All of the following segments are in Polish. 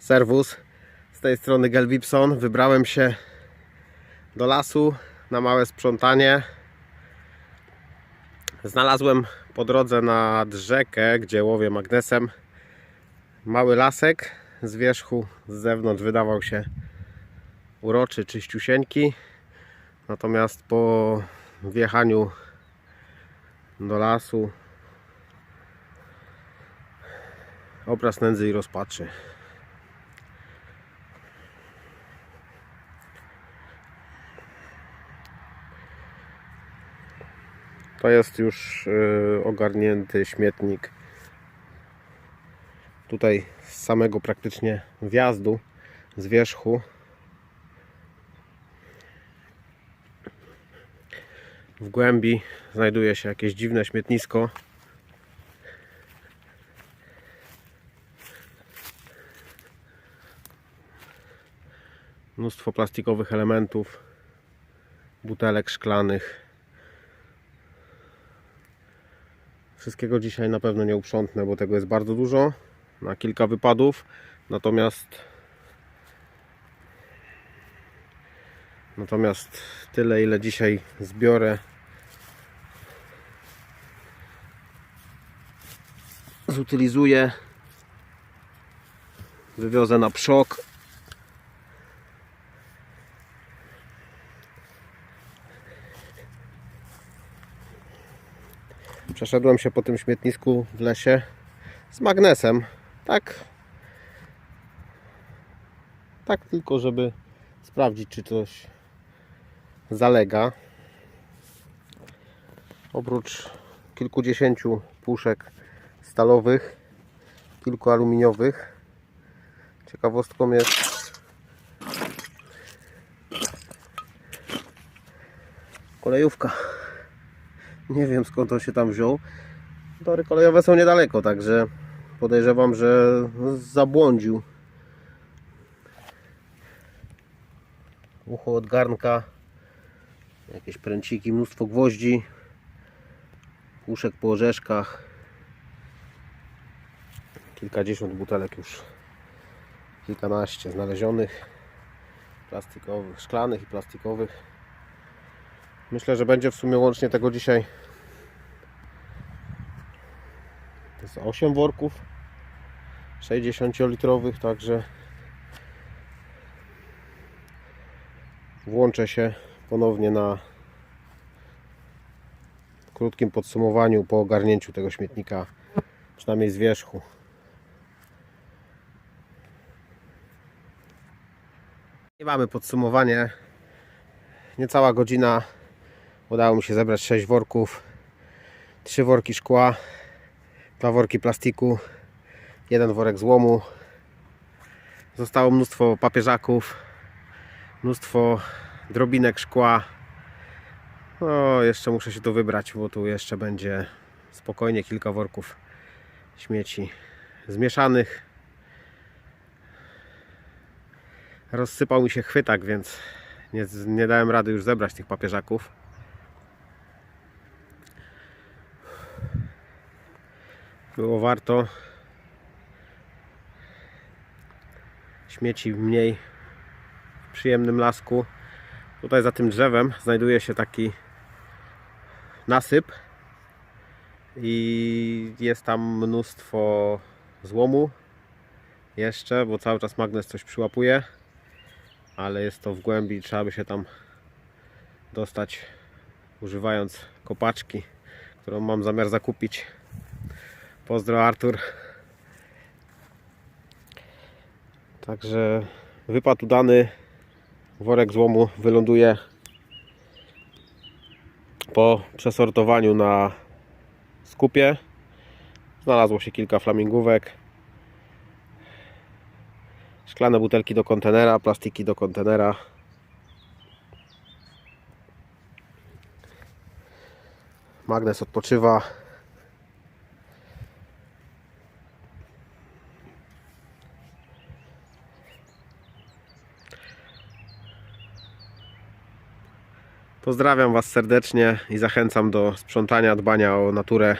Serwus, z tej strony Gelbipson. Wybrałem się do lasu na małe sprzątanie. Znalazłem po drodze nad rzekę, gdzie łowię magnesem, mały lasek. Z wierzchu, z zewnątrz wydawał się uroczy, czyściusieńki. Natomiast po wjechaniu do lasu obraz nędzy i rozpaczy. To jest już y, ogarnięty śmietnik. Tutaj z samego praktycznie wjazdu z wierzchu w głębi znajduje się jakieś dziwne śmietnisko. Mnóstwo plastikowych elementów, butelek szklanych. Wszystkiego dzisiaj na pewno nie uprzątnę, bo tego jest bardzo dużo na kilka wypadów. Natomiast Natomiast tyle ile dzisiaj zbiorę. Zutylizuję. Wywiozę na przok Przeszedłem się po tym śmietnisku w lesie z magnesem. Tak. Tak tylko, żeby sprawdzić, czy coś zalega. Oprócz kilkudziesięciu puszek stalowych, kilku aluminiowych. Ciekawostką jest kolejówka. Nie wiem skąd on się tam wziął. Tory kolejowe są niedaleko, także podejrzewam, że zabłądził. Ucho od garnka, jakieś pręciki, mnóstwo gwoździ, puszek po orzeszkach, kilkadziesiąt butelek już, kilkanaście znalezionych, plastikowych, szklanych i plastikowych. Myślę, że będzie w sumie łącznie tego dzisiaj to jest 8 worków 60-litrowych, także włączę się ponownie na krótkim podsumowaniu po ogarnięciu tego śmietnika, przynajmniej z wierzchu. I mamy podsumowanie. Niecała godzina. Udało mi się zebrać 6 worków, 3 worki szkła, 2 worki plastiku, jeden worek złomu. Zostało mnóstwo papieżaków, mnóstwo drobinek szkła. No, jeszcze muszę się tu wybrać, bo tu jeszcze będzie spokojnie kilka worków śmieci zmieszanych. Rozsypał mi się chwytak, więc nie, nie dałem rady już zebrać tych papieżaków. Było warto. Śmieci mniej w przyjemnym lasku. Tutaj za tym drzewem znajduje się taki nasyp i jest tam mnóstwo złomu jeszcze, bo cały czas magnes coś przyłapuje, ale jest to w głębi, trzeba by się tam dostać używając kopaczki, którą mam zamiar zakupić. Pozdro Artur. Także wypad udany. Worek złomu wyląduje po przesortowaniu na skupie. Znalazło się kilka flamingówek. Szklane butelki do kontenera, plastiki do kontenera. Magnes odpoczywa. Pozdrawiam Was serdecznie i zachęcam do sprzątania, dbania o naturę.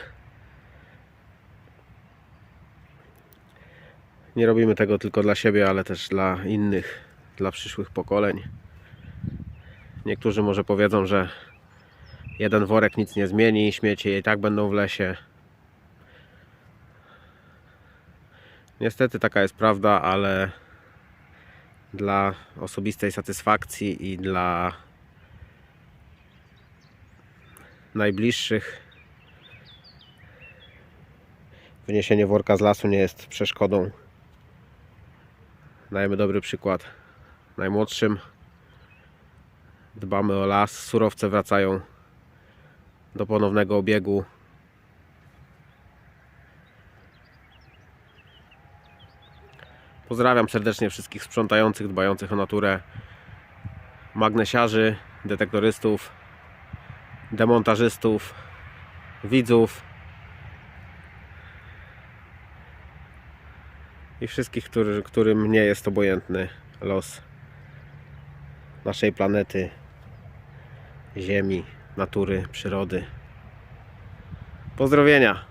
Nie robimy tego tylko dla siebie, ale też dla innych, dla przyszłych pokoleń. Niektórzy może powiedzą, że jeden worek nic nie zmieni, śmiecie i tak będą w lesie. Niestety taka jest prawda, ale dla osobistej satysfakcji i dla najbliższych wyniesienie worka z lasu nie jest przeszkodą. Dajemy dobry przykład najmłodszym. Dbamy o las, surowce wracają do ponownego obiegu. Pozdrawiam serdecznie wszystkich sprzątających, dbających o naturę, magnesiarzy, detektorystów, demontażystów, widzów i wszystkich, który, którym nie jest obojętny los naszej planety, Ziemi, natury, przyrody. Pozdrowienia!